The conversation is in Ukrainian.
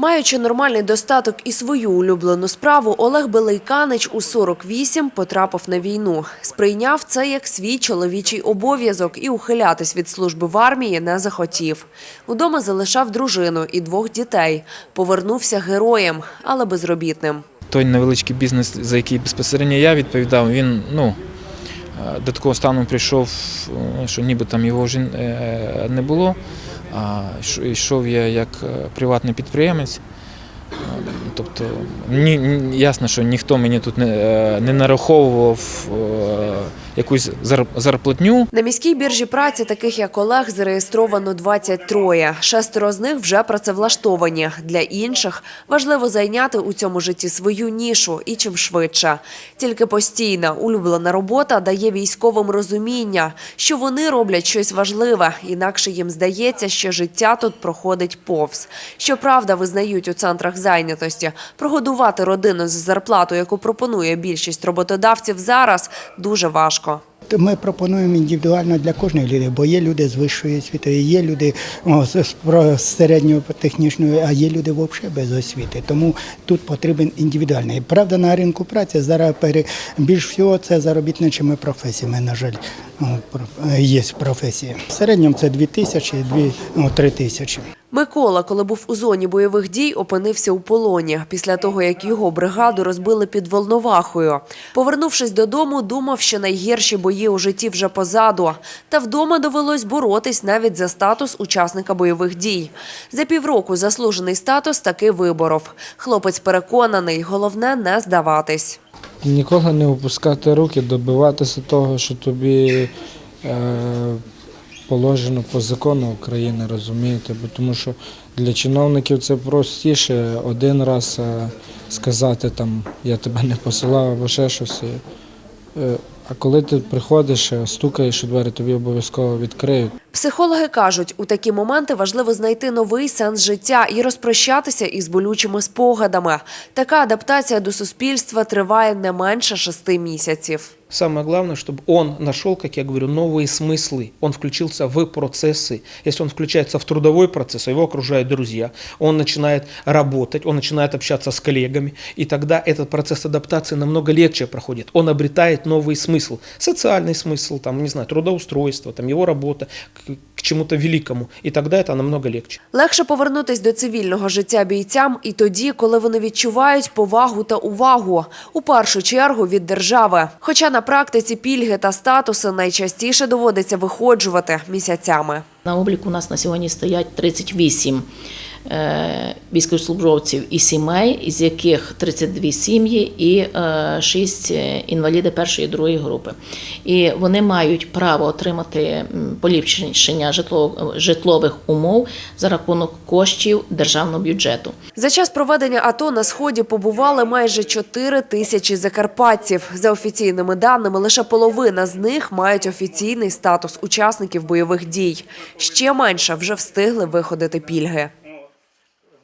Маючи нормальний достаток і свою улюблену справу, Олег Белейканич у 48 потрапив на війну. Сприйняв це як свій чоловічий обов'язок і ухилятись від служби в армії не захотів. Удома залишав дружину і двох дітей. Повернувся героєм, але безробітним. Той невеличкий бізнес, за який безпосередньо я відповідав, він ну, е, до такого стану прийшов, е, що ніби там його вже не було. А йшов я як е, приватний підприємець. Е, Тобто, ні, ясно, що ніхто мені тут не, е, не нараховував якусь зарплатню. На міській біржі праці таких як Олег зареєстровано 23. Шестеро з них вже працевлаштовані. Для інших важливо зайняти у цьому житті свою нішу і чим швидше. Тільки постійна улюблена робота дає військовим розуміння, що вони роблять щось важливе, інакше їм здається, що життя тут проходить повз. Щоправда, визнають у центрах зайнятості, прогодувати родину з зарплатою, яку пропонує більшість роботодавців зараз, дуже важко. Ми пропонуємо індивідуально для кожної людини, бо є люди з вищою освітою, є люди з середньою технічною, а є люди взагалі без освіти. Тому тут потрібен індивідуальний. Правда, на ринку праці зараз більш всього це заробітничими професіями, на жаль, е, є професії. В середньому це 2 тисячі, 2-3 тисячі. Микола, коли був у зоні бойових дій, опинився у полоні після того, як його бригаду розбили під Волновахою. Повернувшись додому, думав, що найгірші бої у житті вже позаду. Та вдома довелось боротись навіть за статус учасника бойових дій. За півроку заслужений статус таки виборов. Хлопець переконаний, головне не здаватись. Ніколи не опускати руки, добиватися того, що тобі е, положено по закону України, розумієте? Бо тому що для чиновників це простіше один раз е, сказати там я тебе не посилав або ще щось. Е, а коли ти приходиш, е, стукаєш у двері, тобі обов'язково відкриють. Психологи кажуть, у такі моменти важливо знайти новий сенс життя і розпрощатися із болючими спогадами. Така адаптація до суспільства триває не менше шести місяців. Самое главное, чтобы он нашел, как я говорю, новые смыслы. Он включился в процессы. Если он включается в трудовой процесс, его окружают друзья, он начинает работать, он начинает общаться с коллегами, и тогда этот процесс адаптации намного легче проходит. Он обретает новый смысл. Социальный смысл, там, не знаю, трудоустройство, там, его работа к, чему-то великому. і тоді це намного легче. Легше повернутись до цивільного життя бійцям і тоді, коли вони відчувають повагу та увагу, у першу чергу від держави. Хоча на практиці пільги та статуси найчастіше доводиться виходжувати місяцями. На обліку у нас на сьогодні стоять 38 е, військовослужбовців і сімей, із яких 32 сім'ї і е, 6 інваліди першої і другої групи. І вони мають право отримати поліпшення житло- житлових умов за рахунок коштів державного бюджету. За час проведення АТО на сході побували майже 4 тисячі закарпатців. За офіційними даними, лише половина з них мають офіційний статус учасників бойових дій. Ще менше вже встигли виходити пільги.